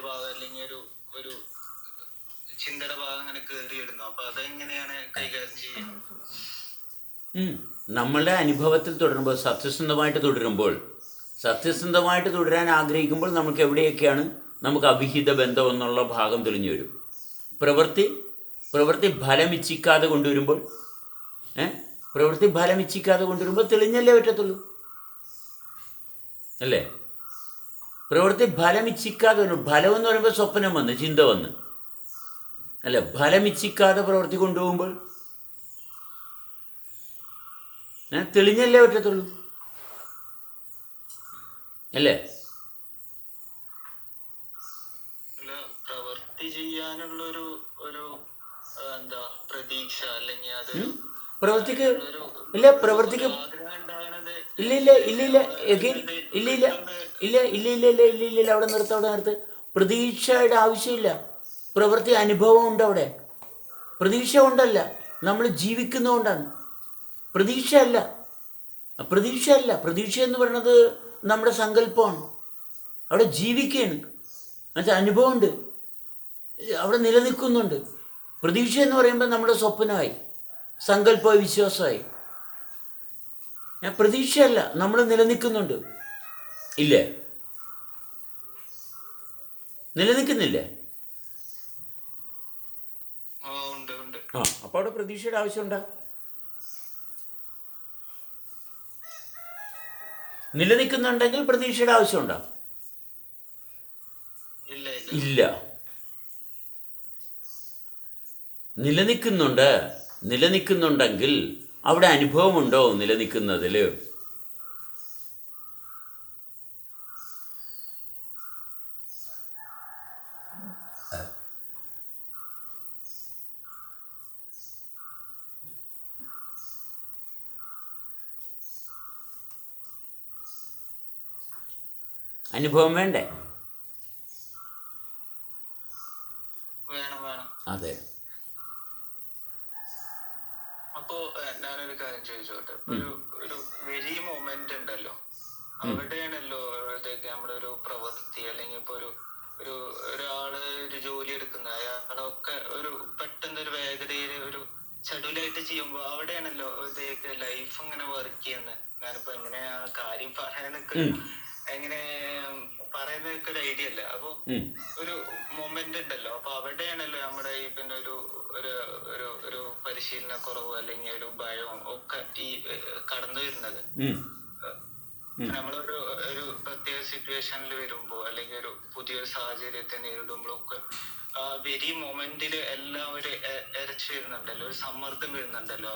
പ്രവൃത്തിയുടെ ഭാഗം അല്ലെങ്കിൽ ഒരു ഒരു ചിന്തയുടെ ഭാഗം അങ്ങനെ കയറി വരുന്നു അപ്പൊ അതെങ്ങനെയാണ് കൈകാര്യം ചെയ്യുന്നത്. നമ്മളുടെ അനുഭവത്തിൽ തുടരുമ്പോൾ സത്യസന്ധമായിട്ട് തുടരുമ്പോൾ സത്യസന്ധമായിട്ട് തുടരാൻ ആഗ്രഹിക്കുമ്പോൾ നമുക്ക് എവിടെയൊക്കെയാണ് നമുക്ക് അവിഹിത ബന്ധം എന്നുള്ള ഭാഗം തെളിഞ്ഞു വരും. പ്രവൃത്തി പ്രവൃത്തി ഫലം ഇച്ഛിക്കാതെ കൊണ്ടുവരുമ്പോൾ ഏ? പ്രവൃത്തി ഫലം ഇച്ഛിക്കാതെ കൊണ്ടുവരുമ്പോൾ തെളിഞ്ഞല്ലേ പറ്റത്തുള്ളൂ? അല്ലേ? പ്രവൃത്തി ഫലം ഇച്ഛിക്കാതെ വന്നു ഫലം എന്ന് പറയുമ്പോൾ സ്വപ്നം വന്ന് ചിന്ത വന്ന്. അല്ല ഫലം ഇച്ഛിക്കാതെ പ്രവൃത്തി കൊണ്ടുപോകുമ്പോൾ? ഞാൻ തെളിഞ്ഞല്ലേ പറ്റത്തുള്ളൂ? അല്ലേ? പ്രവൃത്തി ചെയ്യാനുള്ള ഒരു ഒരു എന്താ പ്രതീക്ഷ അല്ലെങ്കിൽ അതൊരു പ്രവൃത്തിക്ക് ഇല്ല പ്രവൃത്തിക്ക് ഇല്ല ഇല്ല ഇല്ല ഇല്ല എഗെയിൻ ഇല്ല ഇല്ല ഇല്ല ഇല്ല ഇല്ല ഇല്ല ഇല്ല ഇല്ല ഇല്ല അവിടെ നിർത്ത് അവിടെ നിർത്ത് പ്രതീക്ഷയുടെ ആവശ്യമില്ല പ്രവൃത്തി അനുഭവം ഉണ്ട് അവിടെ പ്രതീക്ഷ കൊണ്ടല്ല നമ്മൾ ജീവിക്കുന്നതുകൊണ്ടാണ് പ്രതീക്ഷ അല്ല പ്രതീക്ഷ അല്ല പ്രതീക്ഷ എന്ന് പറയുന്നത് നമ്മുടെ സങ്കല്പമാണ് അവിടെ ജീവിക്കുകയാണ് എന്നുവെച്ചാൽ അനുഭവമുണ്ട് അവിടെ നിലനിൽക്കുന്നുണ്ട് പ്രതീക്ഷ എന്ന് പറയുമ്പോൾ നമ്മുടെ സ്വപ്നമായി സങ്കല്പ വിശ്വാസമായി. ഞാൻ പ്രതീക്ഷയല്ല നമ്മൾ നിലനിൽക്കുന്നുണ്ട്. ഇല്ലേ? നിലനിൽക്കുന്നില്ലേ? ആ അപ്പോൾ അവിടെ പ്രതീക്ഷയുടെ ആവശ്യമുണ്ടോ? നിലനിൽക്കുന്നുണ്ടെങ്കിൽ പ്രതീക്ഷയുടെ ആവശ്യമുണ്ടോ? ഇല്ല. നിലനിൽക്കുന്നുണ്ട്. നിലനിൽക്കുന്നുണ്ടെങ്കിൽ അവിടെ അനുഭവമുണ്ടോ നിലനിൽക്കുന്നതിൽ? അനുഭവം വേണ്ടേ? അപ്പോ ഞാനൊരു കാര്യം ചോദിച്ചോട്ടെ? ഒരു ഒരു വെരി മൊമെന്റ് ഉണ്ടല്ലോ. അവിടെയാണല്ലോ ഇതൊക്കെ നമ്മുടെ ഒരു പ്രവൃത്തി അല്ലെങ്കിൽ ഇപ്പൊ ഒരു ഒരു ഒരാൾ ഒരു ജോലി എടുക്കുന്ന അയാളൊക്കെ ഒരു പെട്ടെന്ന് ഒരു വേഗതയിൽ ഒരു ഷെഡ്യൂലായിട്ട് ചെയ്യുമ്പോ അവിടെയാണല്ലോ ഇതൊക്കെ ലൈഫ് ഇങ്ങനെ വർക്ക് ചെയ്യുന്നത് ഞാനിപ്പോ എങ്ങനെയാ കാര്യം പറയാൻ നിൽക്കുന്നു എങ്ങനെ പറയുന്നതൊക്കെ അല്ലേ അപ്പൊ ഒരു മൊമെന്റ് ഉണ്ടല്ലോ. അപ്പൊ അവിടെയാണല്ലോ നമ്മുടെ ഈ പിന്നെ ഒരു ഒരു ഒരു ഒരു പരിശീലന കുറവ് അല്ലെങ്കിൽ ഒരു ഭയവും ഒക്കെ ഈ കടന്നു വരുന്നത്. നമ്മളൊരു ഒരു പ്രത്യേക സിറ്റുവേഷനിൽ വരുമ്പോ അല്ലെങ്കിൽ ഒരു പുതിയൊരു സാഹചര്യത്തെ നേരിടുമ്പോഴൊക്കെ ആ വെരി മൊമെന്റിൽ എല്ലാം ഒരു എരച്ചു വരുന്നുണ്ടല്ലോ. ഒരു സമ്മർദ്ദം വരുന്നുണ്ടല്ലോ.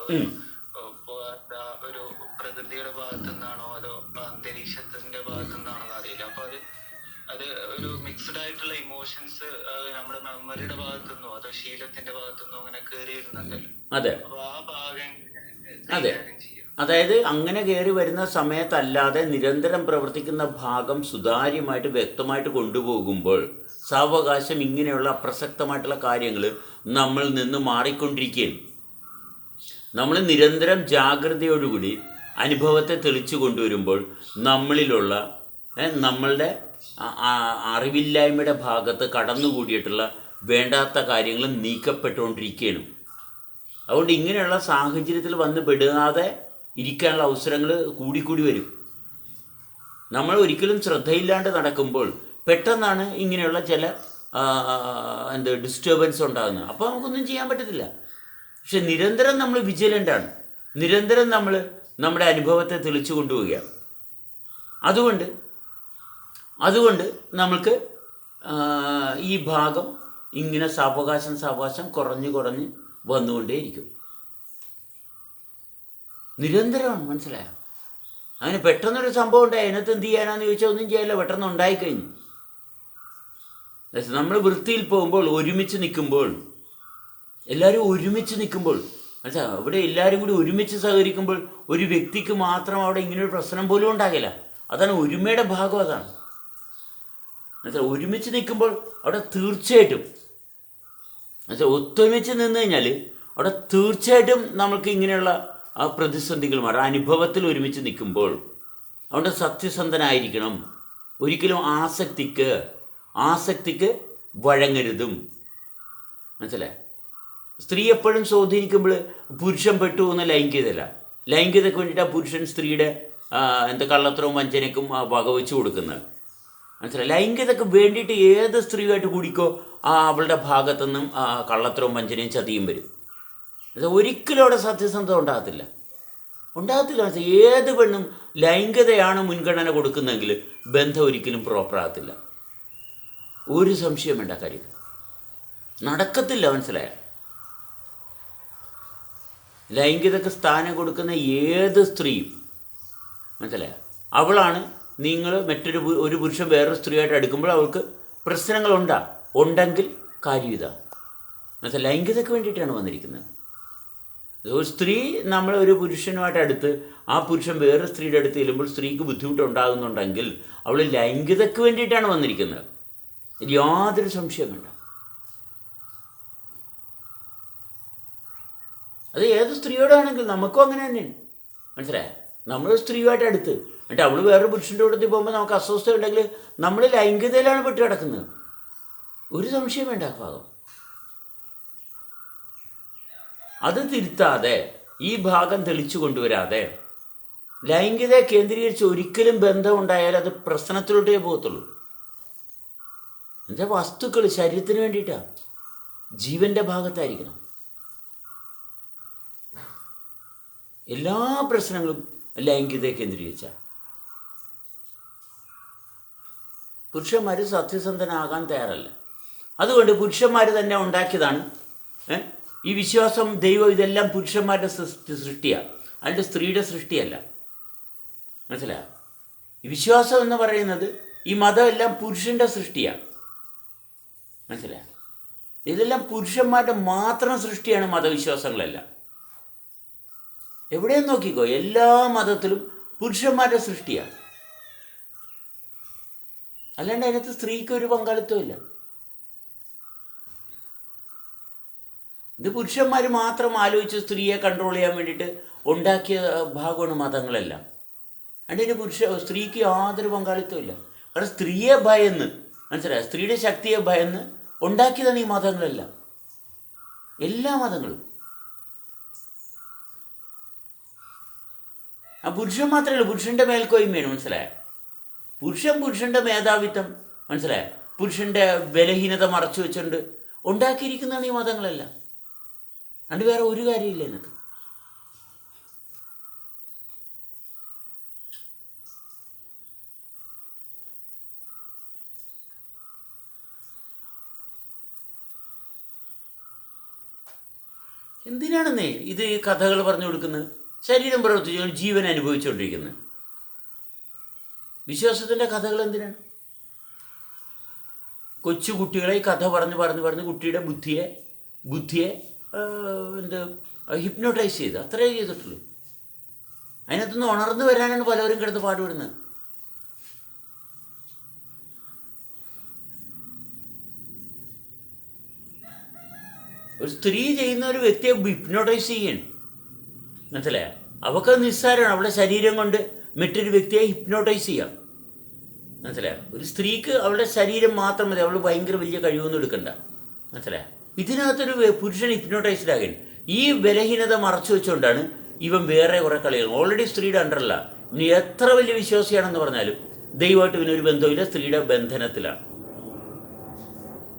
ഒരു പ്രകൃതിയുടെ ഭാഗത്തു നിന്നാണോ അതോ അന്തരീക്ഷത്തിന്റെ ഭാഗത്തു നിന്നാണോ അറിയില്ല. അപ്പൊ അത് അത് ഒരു മിക്സ്ഡ് ആയിട്ടുള്ള ഇമോഷൻസ് നമ്മുടെ മെമ്മറിയുടെ ഭാഗത്തുനിന്നോ അതോ ശീലത്തിന്റെ ഭാഗത്തുനിന്നോ അങ്ങനെ കയറി വരുന്നുണ്ടല്ലോ അതെ. അപ്പൊ ആ ഭാഗം അതെ. അതായത് അങ്ങനെ കയറി വരുന്ന സമയത്തല്ലാതെ നിരന്തരം പ്രവർത്തിക്കുന്ന ഭാഗം സുതാര്യമായിട്ട് വ്യക്തമായിട്ട് കൊണ്ടുപോകുമ്പോൾ സാവകാശം ഇങ്ങനെയുള്ള അപ്രസക്തമായിട്ടുള്ള കാര്യങ്ങൾ നമ്മൾ നിന്ന് മാറിക്കൊണ്ടിരിക്കുകയാണ് നമ്മൾ നിരന്തരം ജാഗ്രതയോടുകൂടി അനുഭവത്തെ തെളിച്ചു കൊണ്ടുവരുമ്പോൾ നമ്മളിലുള്ള നമ്മളുടെ അറിവില്ലായ്മയുടെ ഭാഗത്ത് കടന്നുകൂടിയിട്ടുള്ള വേണ്ടാത്ത കാര്യങ്ങൾ നീക്കപ്പെട്ടുകൊണ്ടിരിക്കുകയാണ്. അതുകൊണ്ട് ഇങ്ങനെയുള്ള സാഹചര്യത്തിൽ വന്ന് പെടാതെ ഇരിക്കാനുള്ള അവസരങ്ങൾ കൂടിക്കൂടി വരും. നമ്മൾ ഒരിക്കലും ശ്രദ്ധയില്ലാണ്ട് നടക്കുമ്പോൾ പെട്ടെന്നാണ് ഇങ്ങനെയുള്ള ചില എന്ത് ഡിസ്റ്റർബൻസ് ഉണ്ടാകുന്നത്. അപ്പോൾ നമുക്കൊന്നും ചെയ്യാൻ പറ്റത്തില്ല. പക്ഷെ നിരന്തരം നമ്മൾ വിജിലന്റാണ് നിരന്തരം നമ്മൾ നമ്മുടെ അനുഭവത്തെ തെളിച്ചു കൊണ്ടുപോവുകയാണ്. അതുകൊണ്ട് അതുകൊണ്ട് നമ്മൾക്ക് ഈ ഭാഗം ഇങ്ങനെ സാവകാശം സാവകാശം കുറഞ്ഞു കുറഞ്ഞ് വന്നുകൊണ്ടേയിരിക്കും. നിരന്തരമാണ് മനസ്സിലായോ? അങ്ങനെ പെട്ടെന്നൊരു സംഭവം ഉണ്ടായി അതിനകത്ത് എന്ത് ചെയ്യാനാന്ന് ചോദിച്ചാൽ ഒന്നും ചെയ്യാനില്ല പെട്ടെന്ന് ഉണ്ടായിക്കഴിഞ്ഞു. നമ്മൾ വൃത്തിയിൽ പോകുമ്പോൾ ഒരുമിച്ച് നിൽക്കുമ്പോൾ എല്ലാവരും ഒരുമിച്ച് നിൽക്കുമ്പോൾ മനസ്സിലാ അവിടെ എല്ലാവരും കൂടി ഒരുമിച്ച് സഹകരിക്കുമ്പോൾ ഒരു വ്യക്തിക്ക് മാത്രം അവിടെ ഇങ്ങനൊരു പ്രശ്നം പോലും ഉണ്ടാകില്ല. അതാണ് ഒരുമയുടെ ഭാഗം അതാണ്. മനസ്സിലാ ഒരുമിച്ച് നിൽക്കുമ്പോൾ അവിടെ തീർച്ചയായിട്ടും എന്നുവെച്ചാൽ ഒത്തൊരുമിച്ച് നിന്ന് കഴിഞ്ഞാൽ അവിടെ തീർച്ചയായിട്ടും നമുക്ക് ഇങ്ങനെയുള്ള ആ പ്രതിസന്ധികൾ മാറും. അനുഭവത്തിൽ ഒരുമിച്ച് നിൽക്കുമ്പോൾ അതുകൊണ്ട് സത്യസന്ധനായിരിക്കണം. ഒരിക്കലും ആസക്തിക്ക് ആസക്തിക്ക് വഴങ്ങരുതും. മനസ്സിലായി? സ്ത്രീ എപ്പോഴും സ്വാധീനിക്കുമ്പോൾ പുരുഷൻ പെട്ടു പോകുന്ന ലൈംഗികതയല്ല. ലൈംഗികതയ്ക്ക് വേണ്ടിയിട്ട് ആ പുരുഷൻ സ്ത്രീയുടെ എന്താ കള്ളത്തരവും വഞ്ചനയ്ക്കും വകവെച്ച് കൊടുക്കുന്നത്. മനസ്സിലായി? ലൈംഗികതയ്ക്ക് വേണ്ടിയിട്ട് ഏത് സ്ത്രീയുമായിട്ട് കൂടിക്കോ ആ അവളുടെ ഭാഗത്തുനിന്നും കള്ളത്തരവും വഞ്ചനയും ചതിയും വരും. ഒരിക്കലും അവിടെ സത്യസന്ധത ഉണ്ടാകത്തില്ല. ഉണ്ടാകത്തില്ല. ഏത് പെണ്ണും ലൈംഗികതയാണ് മുൻഗണന കൊടുക്കുന്നതെങ്കിൽ ബന്ധം ഒരിക്കലും പ്രോപ്പറാകത്തില്ല ഒരു സംശയം വേണ്ട കാര്യം. നടക്കത്തില്ല മനസ്സിലായ? ലൈംഗികതയ്ക്ക് സ്ഥാനം കൊടുക്കുന്ന ഏത് സ്ത്രീയും മനസ്സിലായ? അവളാണ് നിങ്ങൾ മറ്റൊരു ഒരു പുരുഷൻ വേറൊരു സ്ത്രീയായിട്ട് അടുക്കുമ്പോൾ അവൾക്ക് പ്രശ്നങ്ങളുണ്ടാ. ഉണ്ടെങ്കിൽ കാര്യം ഇതാ. എന്നുവെച്ചാൽ ലൈംഗികതയ്ക്ക് വേണ്ടിയിട്ടാണ് വന്നിരിക്കുന്നത്. ഒരു സ്ത്രീ നമ്മൾ ഒരു പുരുഷനുമായിട്ട് അടുത്ത് ആ പുരുഷൻ വേറെ സ്ത്രീയുടെ അടുത്ത് ചെല്ലുമ്പോൾ സ്ത്രീക്ക് ബുദ്ധിമുട്ടുണ്ടാകുന്നുണ്ടെങ്കിൽ അവൾ ലൈംഗികതയ്ക്ക് വേണ്ടിയിട്ടാണ് വന്നിരിക്കുന്നത്. യാതൊരു സംശയം വേണ്ട. അത് ഏത് സ്ത്രീയോടാണെങ്കിൽ നമുക്കും അങ്ങനെ തന്നെയാണ്. മനസ്സിലായ? നമ്മൾ സ്ത്രീയുമായിട്ട് അടുത്ത് എന്നിട്ട് അവൾ വേറൊരു പുരുഷന്റെ കൂടെ പോകുമ്പോൾ നമുക്ക് അസ്വസ്ഥത ഉണ്ടെങ്കിൽ നമ്മൾ ലൈംഗികതയിലാണ് പെട്ട് കിടക്കുന്നത്. ഒരു സംശയം വേണ്ട ഭാഗം. അത് തിരുത്താതെ ഈ ഭാഗം തെളിച്ചു കൊണ്ടുവരാതെ ലൈംഗികതയെ കേന്ദ്രീകരിച്ച് ഒരിക്കലും ബന്ധം ഉണ്ടായാൽ അത് പ്രശ്നത്തിലോട്ടേ പോകത്തുള്ളൂ. എന്താ വസ്തുക്കൾ ശരീരത്തിന് വേണ്ടിയിട്ടാണ് ജീവന്റെ ഭാഗത്തായിരിക്കണം. എല്ലാ പ്രശ്നങ്ങളും ലൈംഗികതയെ കേന്ദ്രീകരിച്ച. പുരുഷന്മാർ സത്യസന്ധനാകാൻ തയ്യാറല്ല. അതുകൊണ്ട് പുരുഷന്മാർ തന്നെ ഉണ്ടാക്കിയതാണ് ഈ വിശ്വാസം ദൈവം ഇതെല്ലാം പുരുഷന്മാരുടെ സൃഷ്ടി സൃഷ്ടിയാണ് അതിന്റെ സ്ത്രീയുടെ സൃഷ്ടിയല്ല. മനസ്സിലായോ? വിശ്വാസം എന്ന് പറയുന്നത് ഈ മതം എല്ലാം പുരുഷന്റെ സൃഷ്ടിയാണ് മനസ്സിലായോ? ഇതെല്ലാം പുരുഷന്മാരുടെ മാത്രം സൃഷ്ടിയാണ് മതവിശ്വാസങ്ങളെല്ലാം. എവിടെയും നോക്കിക്കോ എല്ലാ മതത്തിലും പുരുഷന്മാരുടെ സൃഷ്ടിയാണ് അല്ലാണ്ട് അതിനകത്ത് സ്ത്രീക്ക് ഒരു പങ്കാളിത്തമില്ല ഇത് പുരുഷന്മാർ മാത്രം ആലോചിച്ച് സ്ത്രീയെ കൺട്രോൾ ചെയ്യാൻ വേണ്ടിയിട്ട് ഉണ്ടാക്കിയ ഭാഗമാണ് മതങ്ങളെല്ലാം. അതിന് പുരുഷ സ്ത്രീക്ക് യാതൊരു പങ്കാളിത്തമില്ല കാരണം സ്ത്രീയെ ഭയന്ന് മനസ്സിലായോ? സ്ത്രീയുടെ ശക്തിയെ ഭയന്ന് ഉണ്ടാക്കിയതാണ് ഈ മതങ്ങളെല്ലാം. എല്ലാ മതങ്ങളും. ആ പുരുഷൻ മാത്രമേ ഉള്ളൂ. പുരുഷന്റെ മേൽക്കോയ്മയാണ് മനസ്സിലായ? പുരുഷൻ പുരുഷന്റെ മേധാവിത്വം മനസ്സിലായോ? പുരുഷന്റെ ബലഹീനത മറച്ചു വെച്ചുകൊണ്ട് ഉണ്ടാക്കിയിരിക്കുന്നതാണ് ഈ മതങ്ങളെല്ലാം അതുകൊണ്ട് വേറെ ഒരു കാര്യമില്ല ഇതിനകത്ത്. എന്തിനാണെന്നേ ഇത് കഥകൾ പറഞ്ഞു കൊടുക്കുന്നത്? ശരീരം പ്രവർത്തിച്ചുകൊണ്ട് ജീവൻ അനുഭവിച്ചുകൊണ്ടിരിക്കുന്നത്. വിശ്വാസത്തിന്റെ കഥകൾ എന്തിനാണ്? കൊച്ചു കുട്ടികളെ ഈ കഥ പറഞ്ഞ് പറഞ്ഞ് പറഞ്ഞ് കുട്ടിയുടെ ബുദ്ധിയെ ബുദ്ധിയെ എന്ത് ഹിപ്നോട്ടൈസ് ചെയ്ത് അത്രേ ചെയ്തിട്ടുള്ളൂ. അതിനകത്തുനിന്ന് ഉണർന്നു വരാനാണ് പലവരും കിടന്ന് പാടുപെടുന്നത്. ഒരു സ്ത്രീ ചെയ്യുന്ന ഒരു വ്യക്തിയെ ഹിപ്നോട്ടൈസ് ചെയ്യണം. മനസ്സിലായ? അവൾക്ക് നിസ്സാരമാണ്. അവളുടെ ശരീരം കൊണ്ട് മറ്റൊരു വ്യക്തിയെ ഹിപ്നോട്ടൈസ് ചെയ്യാം. മനസ്സിലായോ? ഒരു സ്ത്രീക്ക് അവളുടെ ശരീരം മാത്രം മതി. അവൾ ഭയങ്കര വലിയ കഴിവൊന്നും എടുക്കണ്ട. മനസ്സിലായോ? ഇതിനകത്തൊരു പുരുഷൻ ഹിപ്നോട്ടൈസ്ഡ് ആകാൻ ഈ ബലഹീനത മറച്ചു വെച്ചുകൊണ്ടാണ് ഇവൻ വേറെ കുറേ കളികൾ. ഓൾറെഡി സ്ത്രീയുടെ അണ്ടറല്ല ഇനി എത്ര വലിയ വിശ്വാസിയാണെന്ന് പറഞ്ഞാലും ദൈവമായിട്ട് ഇവനൊരു ബന്ധമില്ല സ്ത്രീയുടെ ബന്ധനത്തിലാണ്.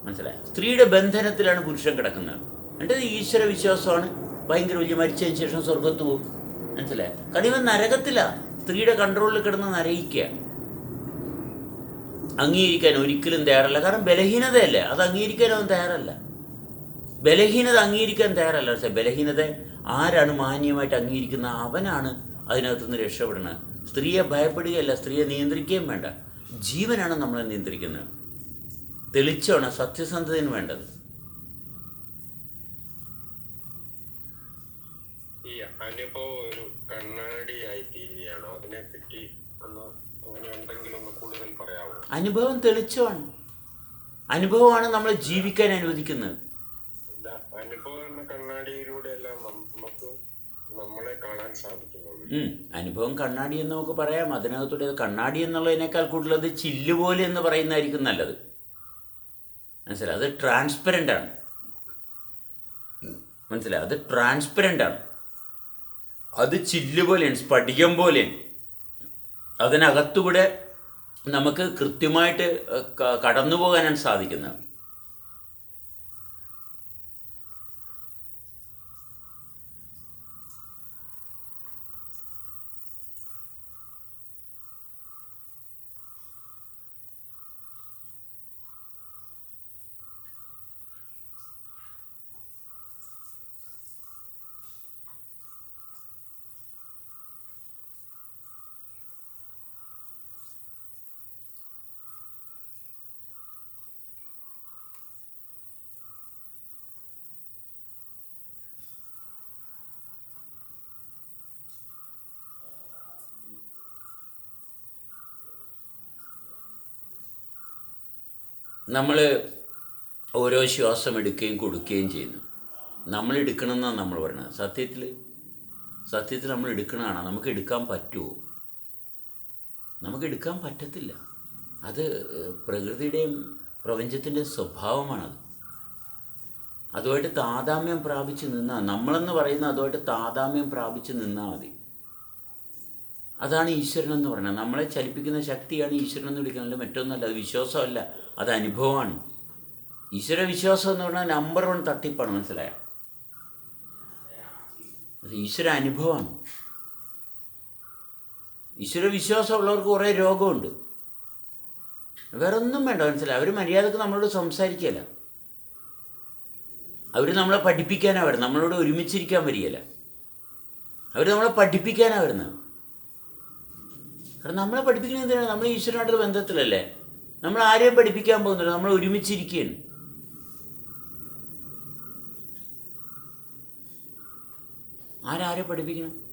മനസ്സിലായോ? സ്ത്രീയുടെ ബന്ധനത്തിലാണ് പുരുഷൻ കിടക്കുന്നത്. എന്നിട്ട് ഈശ്വര വിശ്വാസമാണ്. ഭയങ്കര വലിയ മരിച്ചതിന് ശേഷം സ്വർഗത്ത് പോകും. മനസ്സിലായോ? കാരണം ഇവൻ നരകത്തില്ല സ്ത്രീയുടെ കൺട്രോളിൽ കിടന്ന് നരയിക്കുക. അംഗീകരിക്കാൻ ഒരിക്കലും തയ്യാറല്ല. കാരണം ബലഹീനതയല്ലേ? അത് അംഗീകരിക്കാൻ അവൻ തയ്യാറല്ല. ബലഹീനത അംഗീകരിക്കാൻ തയ്യാറല്ല. പക്ഷേ ബലഹീനത ആരാണ് മാന്യമായിട്ട് അംഗീകരിക്കുന്ന? അവനാണ് അതിനകത്തുനിന്ന് രക്ഷപ്പെടുന്നത്. സ്ത്രീയെ ഭയപ്പെടുകയല്ല സ്ത്രീയെ നിയന്ത്രിക്കുകയും വേണ്ട. ജീവനാണ് നമ്മളെ നിയന്ത്രിക്കുന്നത്. തെളിച്ചാണ് സത്യസന്ധതയും വേണ്ടത്. അനുഭവം ഒരു കണ്ണാടിയായി ഒന്ന് അങ്ങനെ എന്തെങ്കിലും ഒന്ന് കൂടുതൽ പറയാമോ അനുഭവം തെളിച്ചാണ്. അനുഭവമാണ് നമ്മൾ ജീവിക്കാൻ അനുവദിക്കുന്നത്. അനുഭവം എന്ന കണ്ണാടിയിലൂടെയല്ല നമുക്ക് നമ്മളെ കാണാൻ സാധിക്കുന്നത് അനുഭവം കണ്ണാടി എന്ന് നമുക്ക് പറയാം. അതിനകത്തൂടെ കണ്ണാടി എന്നുള്ളതിനേക്കാൾ കൂടുതൽ അത് ചില്ല് പോലെ എന്ന് പറയുന്നതായിരിക്കും നല്ലത്. മനസ്സിലായി? അത് ട്രാൻസ്പെറന്റ് ആണ്. മനസ്സിലായി? അത് ട്രാൻസ്പെറന്റ് ആണ്. അത് ചില്ല് പോലെയാണ് സ്ഫടികം പോലെയാണ്. അതിനകത്തുകൂടെ നമുക്ക് കൃത്യമായിട്ട് കടന്നു പോകാനാണ് സാധിക്കുന്നത്. നമ്മൾ ഓരോ ശ്വാസം എടുക്കുകയും കൊടുക്കുകയും ചെയ്യുന്നു. നമ്മൾ എടുക്കണമെന്നാണ് നമ്മൾ പറയുന്നത് സത്യത്തിൽ സത്യത്തിൽ നമ്മൾ എടുക്കണതാണ്? നമുക്ക് എടുക്കാൻ പറ്റുമോ നമുക്ക് എടുക്കാൻ പറ്റത്തില്ല. അത് പ്രകൃതിയുടെയും പ്രപഞ്ചത്തിന്റെ സ്വഭാവമാണത്. അതുമായിട്ട് താതാമ്യം പ്രാപിച്ച് നിന്നാൽ നമ്മളെന്ന് പറയുന്ന അതുമായിട്ട് താതാമ്യം പ്രാപിച്ച് നിന്നാൽ മതി. അതാണ് ഈശ്വരൻ എന്ന് പറയുന്നത്. നമ്മളെ ചലിപ്പിക്കുന്ന ശക്തിയാണ് ഈശ്വരൻ എന്ന് വിളിക്കുന്നത് മറ്റൊന്നല്ല അത് വിശ്വാസമല്ല. അത് അനുഭവമാണ്. ഈശ്വരവിശ്വാസം എന്ന് പറഞ്ഞാൽ നമ്പർ വൺ തട്ടിപ്പാണ് മനസ്സിലായ? ഈശ്വര അനുഭവമാണ്. ഈശ്വര വിശ്വാസമുള്ളവർക്ക് കുറേ രോഗമുണ്ട്. വേറെ ഒന്നും വേണ്ട മനസ്സിലായി? അവർ മര്യാദയ്ക്ക് നമ്മളോട് സംസാരിക്കല അവർ നമ്മളെ പഠിപ്പിക്കാനാണ് വരുന്നത്. നമ്മളോട് ഒരുമിച്ചിരിക്കാൻ വരികയല്ല. അവർ നമ്മളെ പഠിപ്പിക്കാനാണ് വരുന്നത്. കാരണം നമ്മളെ പഠിപ്പിക്കുന്നത് എന്തിനാണ്? നമ്മൾ ഈശ്വരനായിട്ടുള്ള ബന്ധത്തിലല്ലേ? നമ്മൾ ആരെയും പഠിപ്പിക്കാൻ പോകുന്നില്ല നമ്മൾ ഒരുമിച്ചിരിക്കുകയാണ്. ആരാരെ പഠിപ്പിക്കണം?